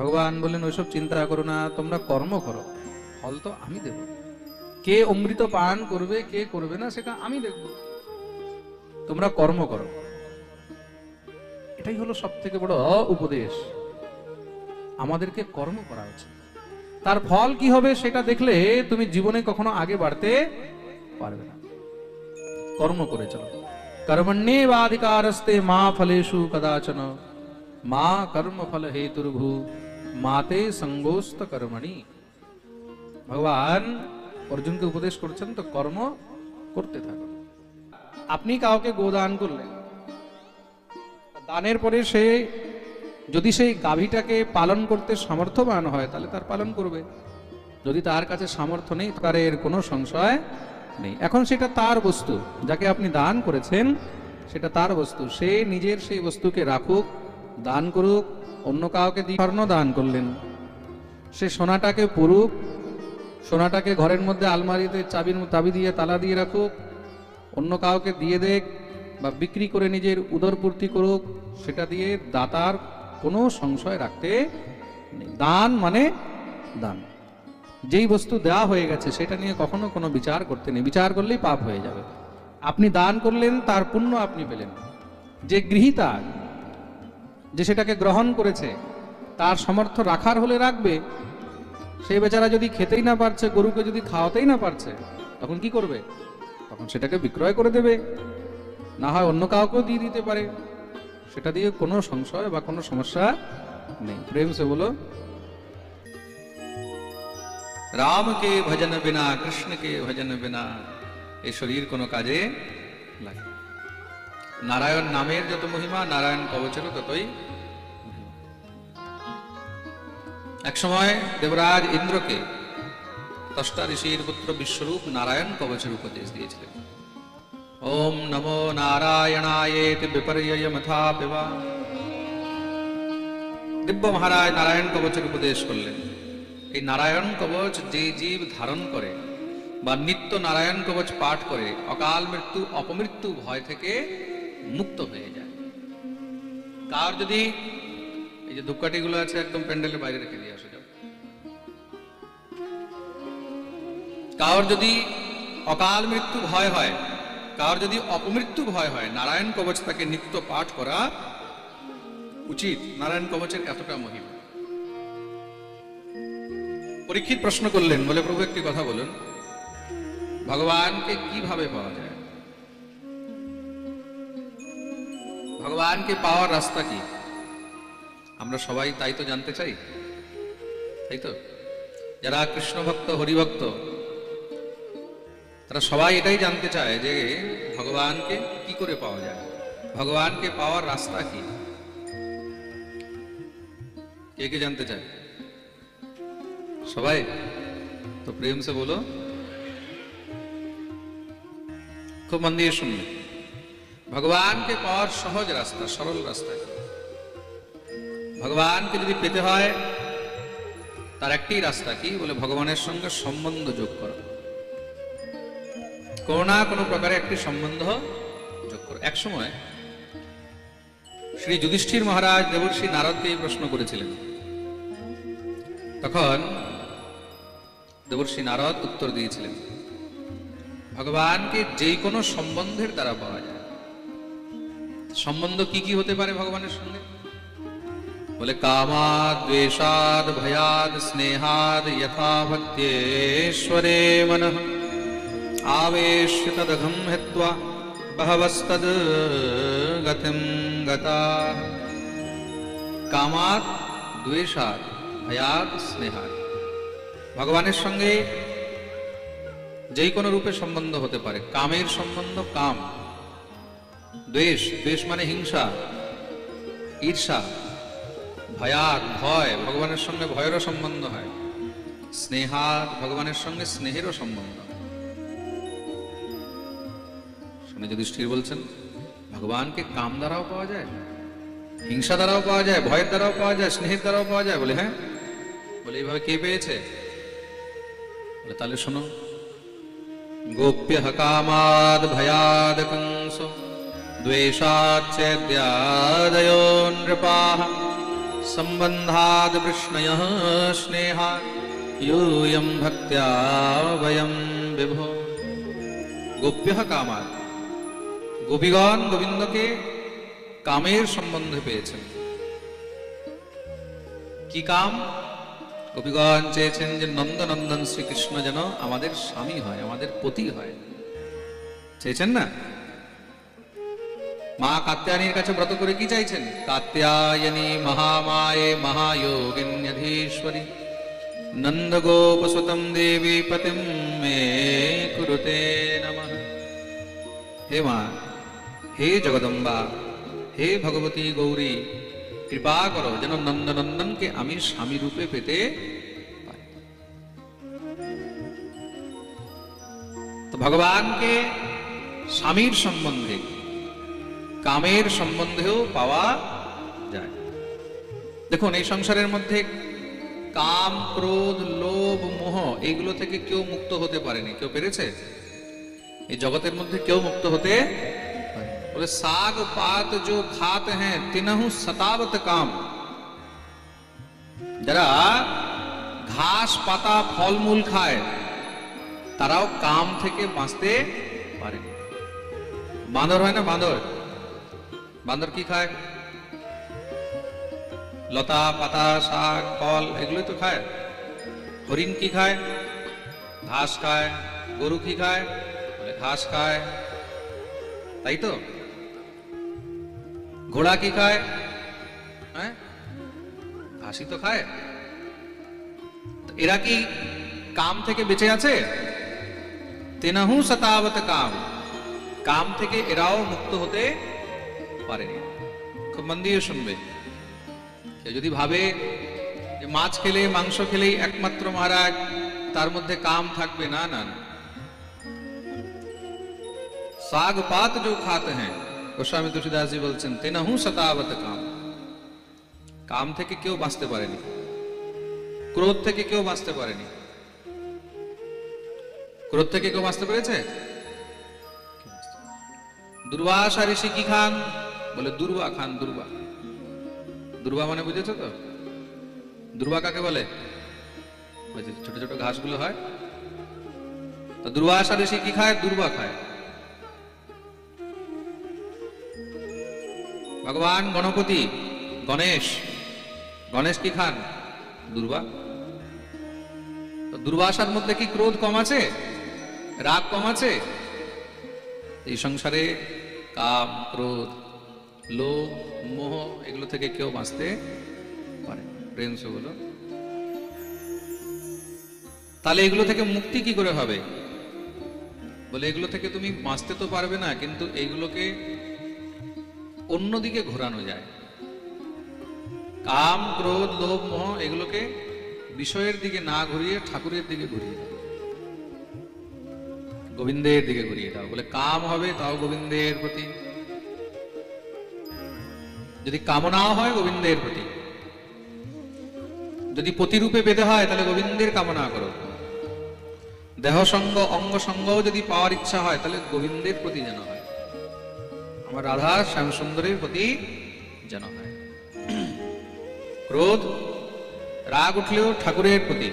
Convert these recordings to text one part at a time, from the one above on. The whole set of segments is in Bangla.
ভগবান বললেন ওইসব চিন্তা করো না, তোমরা কর্ম করো। ফল তো আমি দেব। কে অমৃত পান করবে, কে করবে না, সেটা আমি দেখব তোমরা কর্ম করো। এটাই হলো সব থেকে বড় উপদেশ। আমাদেরকে কর্ম করা উচিত। তার ফল কি হবে সেটা দেখলে তুমি জীবনে কখনো আগে বাড়তে পারবে না। কর্ম করে চলো। কর্মণ্যেবাধিকারস্তে মা ফলেষু কদাচন। মা কর্ম ফল হেতুর্ভু। মাতে সঙ্গোস্ত কর্মণি ভগবান অর্জুনকে উপদেশ করছেন তো কর্ম করতে থাকো আপনি কাউকে গোদান করলেন দানের পরে সে যদি সেই গাভীটাকে পালন করতে সামর্থ্যবান হয় তাহলে তার পালন করবে যদি তার কাছে সামর্থ্য নেই তার এর কোনো সংশয় নেই এখন সেটা তার বস্তু যাকে আপনি দান করেছেন সেটা তার বস্তু সে নিজের সেই বস্তুকে রাখুক দান করুক অন্য কাউকে দিয়ে স্বর্ণ দান করলেন। সে সোনাটাকে পড়ুক সোনাটাকে ঘরের মধ্যে আলমারিতে চাবির চাবি দিয়ে তালা দিয়ে রাখুক, অন্য কাউকে দিয়ে দেখ বা বিক্রি করে নিজের উদরপূর্তি করুক, সেটা দিয়ে দাতার কোনো সংশয় রাখতে দান মানে দান। যেই বস্তু দেওয়া হয়ে গেছে, সেটা নিয়ে কখনো কোনো বিচার করতে নেই। বিচার করলেই পাপ হয়ে যাবে। আপনি দান করলেন, তার পুণ্য আপনি পেলেন। যে গৃহীতা যে সেটাকে গ্রহণ করেছে, তার সামর্থ্য রাখার হলে রাখবে। সেই বেচারা যদি খেতেই না পারছে, গরুকে যদি খাওয়াতেই না পারছে, তখন কি করবে? তখন সেটাকে বিক্রয় করে দেবে। না হয় অন্য কাউকেও দিয়ে দিতে পারে। সেটা দিয়ে কোনো সংশয় বা কোনো সমস্যা নেই। প্রেম সে বলো। রাম কে ভজন বিনা কৃষ্ণ কে ভজন বিনা, এই শরীর কোনো কাজে লাগে। নারায়ণ নামের যত মহিমা, নারায়ণ কবচের ততই। এক সময় দেবরাজ ইন্দ্রকে দশটা ঋষির পুত্র বিশ্বরূপ নারায়ণ কবচের উপদেশ দিয়েছিলেন। ওম নমো নারায়ণায়েতি বিপর্যয় মথা পিবা দিব্য মহারাজ নারায়ণ কবচের উপদেশ করলেন। এই নারায়ণ কবচ যে জীব ধারণ করে বা নিত্য নারায়ণ কবচ পাঠ করে, অকাল মৃত্যু, অপমৃত্যু ভয় থেকে মুক্ত হয়ে যায়। কার যদি এই যে ধূপকাঠিগুলো আছে একদম প্যান্ডেলের বাইরে রেখে দিয়ে আসা, যাও। কার যদি অকাল মৃত্যু ভয় হয়, কার যদি অপমৃত্যু ভয় হয়, নারায়ণ কবচ তাকে নিত্য পাঠ করা উচিত। নারায়ণ কবচের এতটা মহিমা। পরীক্ষিত প্রশ্ন করলেন বলে প্রভু একটি কথা বলুন। ভগবানকে কীভাবে পাওয়া যায়? ভগবানকে পাওয়ার রাস্তা কি? আমরা সবাই তাই তো জানতে চাই। তাই তো? যারা কৃষ্ণ ভক্ত হরিভক্ত তারা সবাই এটাই জানতে চায় যে ভগবানকে কি করে পাওয়া যায়? ভগবানকে পাওয়ার রাস্তা কি? কে কে জানতে চায়? সবাই? তো প্রেম সে বলো। খুব মন দিয়ে শুনবে। ভগবানকে পাওয়ার সহজ রাস্তা, সরল রাস্তা? ভগবানকে যদি পেতে হয়, তার একটি রাস্তা কি? বলে ভগবানের সঙ্গে সম্বন্ধ যোগ করা। কোনো না কোনো প্রকারে একটি সম্বন্ধ যোগ করো। এক সময় শ্রী যুধিষ্ঠির মহারাজ দেবর্ষি নারদকে এই প্রশ্ন করেছিলেন। তখন দেবর্ষি নারদ উত্তর দিয়েছিলেন, ভগবানকে যে কোনো সম্বন্ধের দ্বারা পাওয়া যায়। সম্বন্ধ কি কি হতে পারে ভগবানের সঙ্গে? বলে কামাদ, দ্বেষাদ, ভয়াদ, স্নেহাদ যথা ভক্তেশ্বরে মনঃ। আবেশ্য তদঘম হিত্বা বহবস্তদ গতিম গতা। কামাত দ্বেষাদ, ভয়াদ, স্নেহাদ। ভগবানের সঙ্গে যেই কোনো রূপে সম্বন্ধ হতে পারে। কামের সম্বন্ধ কাম। দ্বেষ দ্বেষ মানে হিংসা, ঈর্ষা ভয়াত ভয়, ভগবানের সঙ্গে ভয়েরও সম্বন্ধ হয়। স্নেহাত ভগবানের সঙ্গে স্নেহেরও সম্বন্ধ শুনে যুধিষ্ঠির বলছেন, ভগবানকে কাম দ্বারাও পাওয়া যায়, হিংসা দ্বারাও পাওয়া যায়, ভয়ের দ্বারাও পাওয়া যায়, স্নেহের দ্বারাও পাওয়া যায়। বলে হ্যাঁ? বলে, এইভাবে কে পেয়েছে? বলে, তাহলে শোনো গোপ্য হকামাদ ভয়াদ কংস द्वेषाच्छेद्यादयो नृपाः सम्बन्धाद्वृष्णयः स्नेहा, यूयं भक्त्या वयं विभो। গোপ্য কামার গোপীগণ গোবিন্দকে কামের সম্বন্ধে পেয়েছেন কি কাম গোপীগণ চেয়েছেন যে নন্দনন্দন শ্রীকৃষ্ণ যেন আমাদের স্বামী হয়, আমাদের পতি হয়। চেয়েছেন না? মা কাত্যায়নীর কাছে ব্রত করে কি চাইছেন? কাত্যায়নী মহামায়ে মহায়োগিন্যধীশ্বরী। নন্দগোপসুতম দেবী পতিম মে কুরুতে নমঃ। হে মা, হে জগদম্বা, হে ভগবতী গৌরী, কৃপা করো যেন নন্দনন্দনকে আমি স্বামী রূপে পেতে তো ভগবানকে স্বামীর সম্বন্ধে কামের সম্বন্ধেও পাওয়া যায়। দেখুন, এই সংসারের মধ্যে কাম, ক্রোধ, লোভ, মোহ এইগুলো থেকে কেউ মুক্ত হতে পারেনি। কেউ পেরেছে? এই জগতের মধ্যে কেউ মুক্ত হতে। বলে, সাগ, পাত जो খাত হ্যাঁ তিনহু, সতাবত কাম। যারা ঘাস, পাতা, ফলমূল খায়, তারাও কাম থেকে বাঁচতে পারে বাঁদর হয় না বাঁদর? বাঁদর কি খায়? লতা, পাতা, শাক, ফল, এগুলোই তো খায়। হরিণ কি খায়? ঘাস খায়। গরু কি খায়? বলে ঘাস খায়। তাই তো? ঘোড়া কি খায়? হ্যাঁ? ঘাসি তো খায়। এরা কি কাম থেকে বেঁচে আছে? তেনাহু শতাবত কাম। কাম থেকে এরাও মুক্ত হতে পারেনি। খুব মন দিয়ে শুনবে। কেউ যদি ভাবে যে মাছ খেলে, মাংস খেলেই একমাত্র মহারাজ, তার মধ্যে কাম থাকবে না না সাগ পাত যে খাতে হ্যাঁ। গোস্বামী তুষিদাসজি বলছেন তেনাহু শতাবত কাম। কাম থেকে কেউ বাঁচতে পারেনি। ক্রোধ থেকে কেউ বাঁচতে পারেনি। ক্রোধ থেকে কেউ বাঁচতে পেরেছে? দুর্বাসা ঋষি কি খান? বলে, দুর্বা খান, দুর্বা। দুর্বা মানে বুঝেছ তো? দুর্বা কাকে বলে? ছোট ছোট ঘাসগুলো হয়। তো দুর্বাসা ঋষি কি খায়? দুর্বা খায়। ভগবান, গণপতি, গণেশ। গণেশ কি খান? দুর্বা। দুর্বাসার মধ্যে কি ক্রোধ কম আছে? রাগ কম আছে? এই সংসারে কাম, ক্রোধ লোভ মোহ, এগুলো থেকে কেউ বাঁচতে পারে প্রেম বলো তাহলে এগুলো থেকে মুক্তি কি করে হবে? বলে এগুলো থেকে তুমি বাঁচতে তো পারবে না, কিন্তু এইগুলোকে অন্যদিকে ঘোরানো যায়। কাম, ক্রোধ, লোভ, মোহ, এগুলোকে বিষয়ের দিকে না ঘুরিয়ে ঠাকুরের দিকে ঘুরিয়ে দাও। গোবিন্দের দিকে ঘুরিয়ে দাও। বলে কাম হবে তাও গোবিন্দের প্রতি। যদি কামনাও হয় গোবিন্দের প্রতি, যদি প্রতিরূপে পেতে হয়, তাহলে গোবিন্দের কামনা করো। দেহ সঙ্গ অঙ্গ সঙ্গও যদি পাওয়ার ইচ্ছা হয়, তাহলে গোবিন্দের প্রতি যেন হয়। আমার রাধা শ্যাম সুন্দরের প্রতি যেন হয়। ক্রোধ, রাগ উঠলেও ঠাকুরের প্রতি।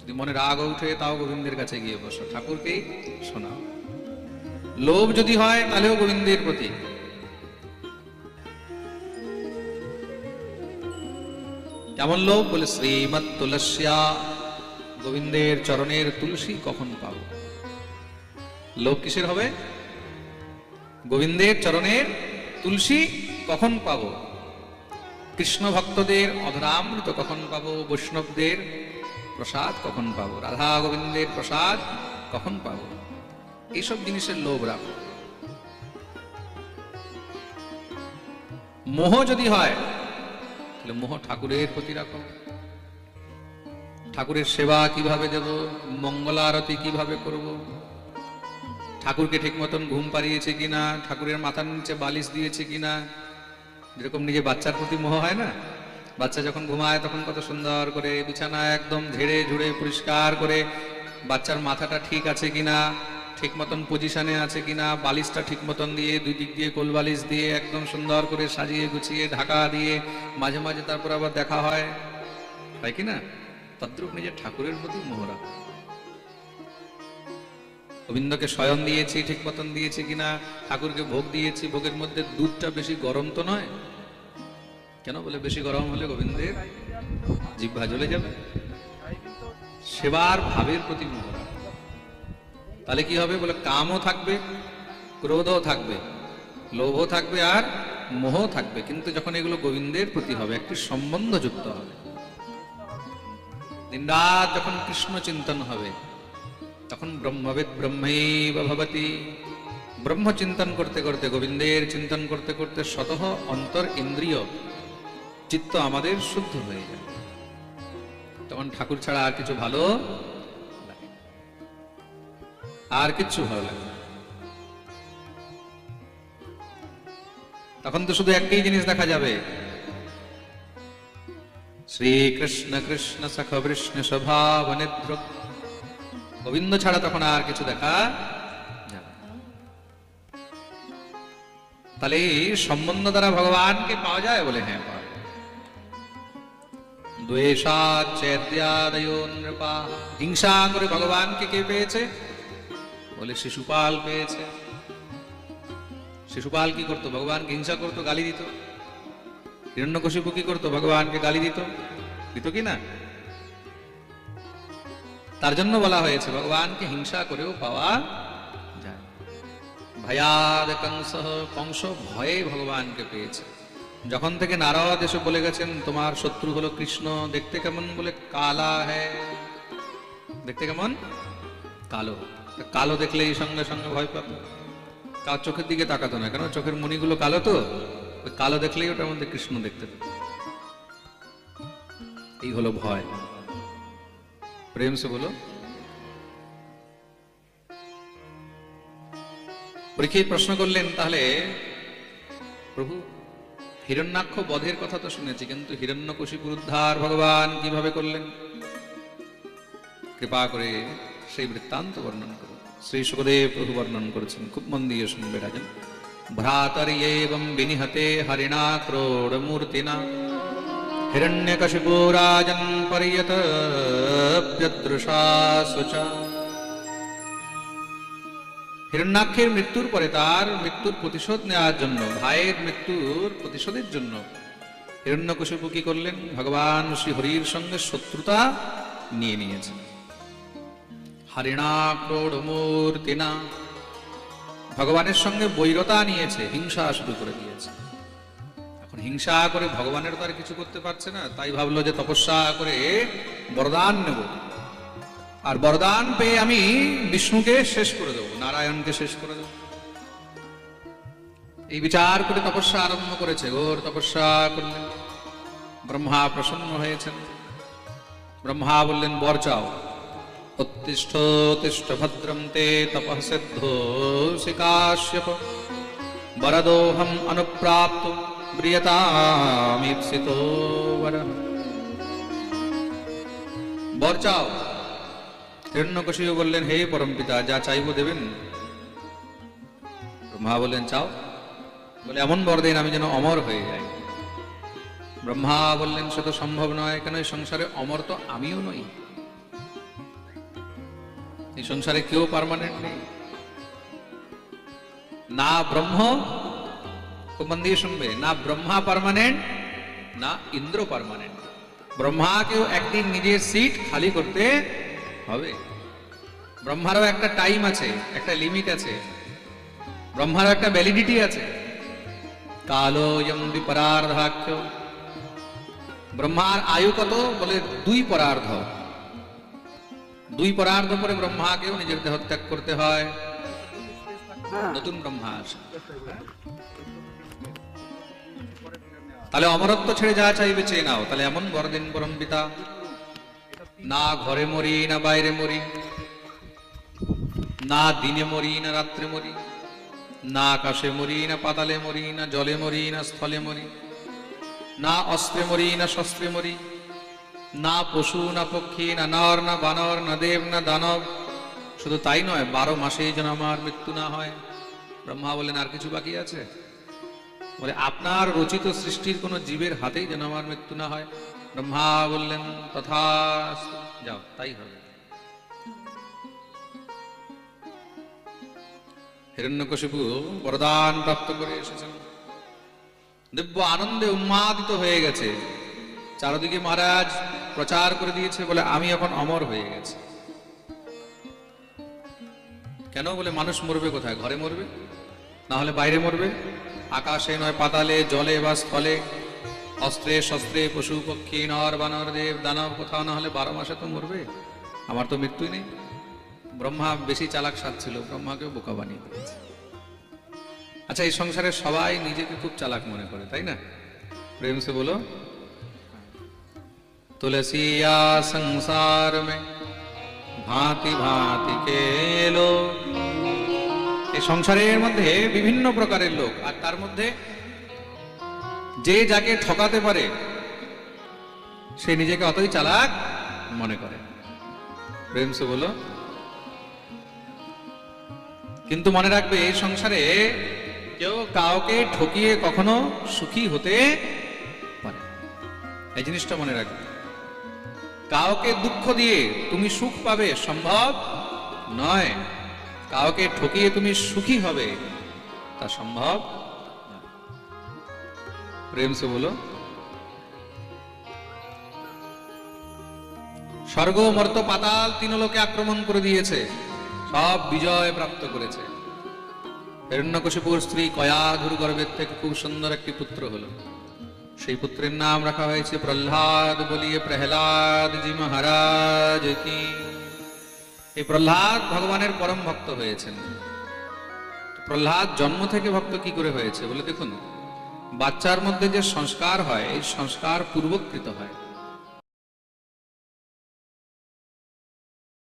যদি মনে রাগ উঠে, তাও গোবিন্দের কাছে গিয়ে বসো। ঠাকুরকেই শোনাও। লোভ যদি হয়, তাহলেও গোবিন্দের প্রতি। কেমন লোভ বলে, শ্রীমৎ তুলস্যা, গোবিন্দের চরণের তুলসী কখন পাবো? লোভ কিসের হবে? গোবিন্দের চরণের তুলসী কখন পাবো? কৃষ্ণ ভক্তদের অধরামৃত কখন পাবো? বৈষ্ণবদের প্রসাদ কখন পাবো? রাধা গোবিন্দের প্রসাদ কখন পাবো? এইসব জিনিসের লোভ রাখো। মোহ যদি হয় তাহলে মোহ ঠাকুরের প্রতি রাখো। ঠাকুরের সেবা কীভাবে দেব মঙ্গলারতি কীভাবে করব? ঠাকুরকে ঠিক মতন ঘুম পাড়িয়েছে কিনা, ঠাকুরের মাথার নিচে বালিশ দিয়েছে কিনা? যেরকম নিজে বাচ্চার প্রতি মোহ হয় না? বাচ্চা যখন ঘুমায় তখন কত সুন্দর করে বিছানা একদম ঝেড়ে ঝুড়ে পরিষ্কার করে বাচ্চার মাথাটা ঠিক আছে কিনা? ঠিক মতন পজিশনে আছে কিনা, বালিশটা ঠিক মতন দিয়ে, দুই দিক দিয়ে কোল বালিশ দিয়ে একদম সুন্দর করে সাজিয়ে গুছিয়ে ঢাকা দিয়ে মাঝে মাঝে তারপর আবার দেখা হয়। তাই কি না? তদ্রুপ নিজের ঠাকুরের প্রতি মোহরা। গোবিন্দকে শয়ন দিয়েছি, ঠিক মতন দিয়েছি কিনা, ঠাকুরকে ভোগ দিয়েছি, ভোগের মধ্যে দুধটা বেশি গরম তো নয়? কেন বলে বেশি গরম হলে গোবিন্দের জিহ্বা জ্বলে যাবে? সেবার ভাবের প্রতি মোহরা। তাহলে কি হবে? বলে কামও থাকবে, ক্রোধও থাকবে, লোভও থাকবে আর মোহ থাকবে। কিন্তু যখন এগুলো গোবিন্দের প্রতি হবে, একটি সম্বন্ধ যুক্ত হবে। দিনরাত যখন কৃষ্ণ চিন্তন হবে, তখন ব্রহ্মবিদ ব্রহ্মৈব ভবতি। ব্রহ্ম চিন্তন করতে করতে, গোবিন্দের চিন্তন করতে করতে শতহ অন্তর ইন্দ্রিয় চিত্ত আমাদের শুদ্ধ হয়ে যায়। তখন ঠাকুর ছাড়া আর কিছু ভালো। আর কিচ্ছু ভালো লাগে তখন তো শুধু একটাই জিনিস দেখা যাবে। শ্রীকৃষ্ণ কৃষ্ণ সখ বৃষ্ণ স্বভাব নিদ্র। গোবিন্দ ছাড়া তখন আর কিছু দেখা তাহলে সম্বন্ধ দ্বারা ভগবানকে পাওয়া যায় বলে হ্যাঁ পাওয়া যায়। দ্বেষাচেদ্যাদয়ো নৃপা হিংসা করে ভগবানকে কে পেয়েছে? বলে, শিশুপাল পেয়েছে। শিশুপাল কি করতো? ভগবানকে হিংসা করতো, গালি দিত? হিরণ্যকশিপু কি করতো? ভগবানকে গালি দিত? দিত কি না? তার জন্য বলা হয়েছে, ভগবানকে হিংসা করেও পাওয়া যায় ভয়াদ কংস কংস ভয়ে ভগবানকে পেয়েছে। যখন থেকে নারদ এসে বলে গেছেন, তোমার শত্রু হলো কৃষ্ণ, দেখতে কেমন? বলে, কালা হ্যায়। দেখতে কেমন? কালো। কালো দেখলেই সঙ্গে সঙ্গে ভয় পাবে। কার চোখের দিকে তাকাতো না, কেন? চোখের মণিগুলো কালো তো? কালো দেখলেই ওটার মধ্যে কৃষ্ণ দেখতে এই হলো ভয়। প্রেম সে বলো। পরীক্ষিত প্রশ্ন করলেন, তাহলে প্রভু, হিরণ্যাক্ষ বধের কথা তো শুনেছি, কিন্তু হিরণ্যকশিপুর উদ্ধার ভগবান কীভাবে করলেন? কৃপা করে সেই বৃত্তান্ত বর্ণন করুন। শ্রী সুখদেব প্রভু বর্ণন করেছেন খুব মন দিয়ে শুনবে রাজন এবং বিনিহতে হরিণা ক্রোড় মূর্তিনা হিরণ্যকশিপু রাজন পর্যত হিরণ্যাক্ষের মৃত্যুর পরে তার মৃত্যুর প্রতিশোধ নেওয়ার জন্য ভাইয়ের মৃত্যুর প্রতিশোধের জন্য হিরণ্যকশিপু কি করলেন ভগবান শ্রী হরির সঙ্গে শত্রুতা নিয়ে নিয়েছেন হরিণা ক্রোড়মূর্তিনা ভগবানের সঙ্গে বৈরতা নিয়েছে, হিংসা শুরু করে দিয়েছে। এখন হিংসা করে ভগবানের তো আর কিছু করতে পারছে না, তাই ভাবলো যে তপস্যা করে বরদান নেব। আর বরদান পেয়ে আমি বিষ্ণুকে শেষ করে দেবো, নারায়ণকে শেষ করে দেবো। এই বিচার করে তপস্যা আরম্ভ করেছে, ঘোর তপস্যা করলেন। ব্রহ্মা প্রসন্ন হয়েছেন। ব্রহ্মা বললেন, বর চাও। তিষ্ঠ ভদ্রম তে তপঃ সিদ্ধোসি কাশ্যপ বরদোহম অনুপ্রাপ্ত প্রিয়তামিপ্সিতো বর বর চাও হিরণ্যকশিপু বললেন হে পরম পিতা যা চাইব দেবেন ব্রহ্মা বললেন চাও বলে এমন বর দিন আমি যেন অমর হয়ে যাই ব্রহ্মা বললেন সে তো সম্ভব নয় কেন এই সংসারে অমর তো আমিও নই। এই সংসারে কেউ পার্মানেন্ট নেই। না ব্রহ্ম খুব মন দিয়ে শুনবে, না ব্রহ্মা পারমানেন্ট না ইন্দ্র পার্মানেন্ট ব্রহ্মাকেও একদিন নিজের সিট খালি করতে হবে। ব্রহ্মারও একটা টাইম আছে, একটা লিমিট আছে। ব্রহ্মারও একটা ভ্যালিডিটি আছে। কালো ইয়ম বিপরার্ধাক্ষ ব্রহ্মার আয়ু কত? বলে দুই পরার্ধ। দুই পরার্ধ পরে ব্রহ্মাকেও নিজের দেহ ত্যাগ করতে হয়। নতুন ব্রহ্মা আসে। তাহলে অমরত্ব ছেড়ে যা চাইবে চেয়ে নাও। তাহলে এমন বড়দিন পরম পিতা। না ঘরে মরি না বাইরে মরি। না দিনে মরি না রাত্রে মরি। না আকাশে মরি না পাতালে মরি না জলে মরি না স্থলে মরি। না অস্ত্রে মরি না শস্ত্রে মরি। না পশু, না পক্ষী, না নর, না বানর, না দেব, না দানব। শুধু তাই নয়, বারো মাসেই যেন আমার মৃত্যু না হয়। ব্রহ্মা বললেন, আর কিছু বাকি আছে? বলে, আপনার রচিত সৃষ্টির কোন জীবের হাতেই যেন আমার মৃত্যু না হয়। ব্রহ্মা বললেন, তথা যাও, তাই হবে। হিরণ্যকশিপু বরদান প্রাপ্ত করে এসেছেন। দিব্য আনন্দে উন্মাদিত হয়ে গেছে। চারদিকে মহারাজ প্রচার করে দিয়েছে বলে আমি এখন অমর হয়ে গেছি। কেন বলে মানুষ মরবে কোথায়? ঘরে মরবে? না হলে বাইরে মরবে? আকাশে নয় পাতালে, জলে বা স্থলে, অস্ত্রে শস্ত্রে, পশু পক্ষী, নর, বানর, দেব, দানব কোথাও না হলে বারো মাসে তো মরবে। আমার তো মৃত্যুই নেই। ব্রহ্মা বেশি চালাক সাত ছিল, ব্রহ্মাকেও বোকা বানিয়ে দিয়েছে। আচ্ছা এই সংসারে সবাই নিজেকে খুব চালাক মনে করে, তাই না? প্রেম সে বলো तुलसिया संसार में ভাঁতি ভাঁতি কে লোক এই সংসারের মধ্যে বিভিন্ন প্রকারের লোক আর তার মধ্যে যে যাকে ঠকাতে পারে সে নিজেকে অতই চালাক মনে করে প্রেম সে বলো কিন্তু মনে রাখবে এই সংসারে কেউ কাউকে ঠকিয়ে কখনো সুখী হতে পারে না। এই জিনিসটা মনে রাখবে কাউকে দুঃখ দিয়ে তুমি সুখ পাবে সম্ভব নয়। কাউকে ঠকিয়ে তুমি সুখী হবে, তা সম্ভব। প্রেম সে বলো। স্বর্গ মর্ত পাতাল তিন লোকে আক্রমণ করে দিয়েছে, সব বিজয় প্রাপ্ত করেছে। হিরণ্যকশিপুর স্ত্রী কয়াধুর গর্ভের থেকে খুব সুন্দর একটি পুত্র হলো। সেই পুত্রের নাম রাখা হয়েছে প্রহ্লাদ বলিয়ে প্রহ্লাদ জি মহারাজ কি। এই প্রহ্লাদ ভগবানের পরম ভক্ত হয়েছেন। প্রহ্লাদ জন্ম থেকে ভক্ত কি করে হয়েছে বলে দেখুন, বাচ্চার মধ্যে যে সংস্কার হয়, এই সংস্কার পূর্বকৃত হয়।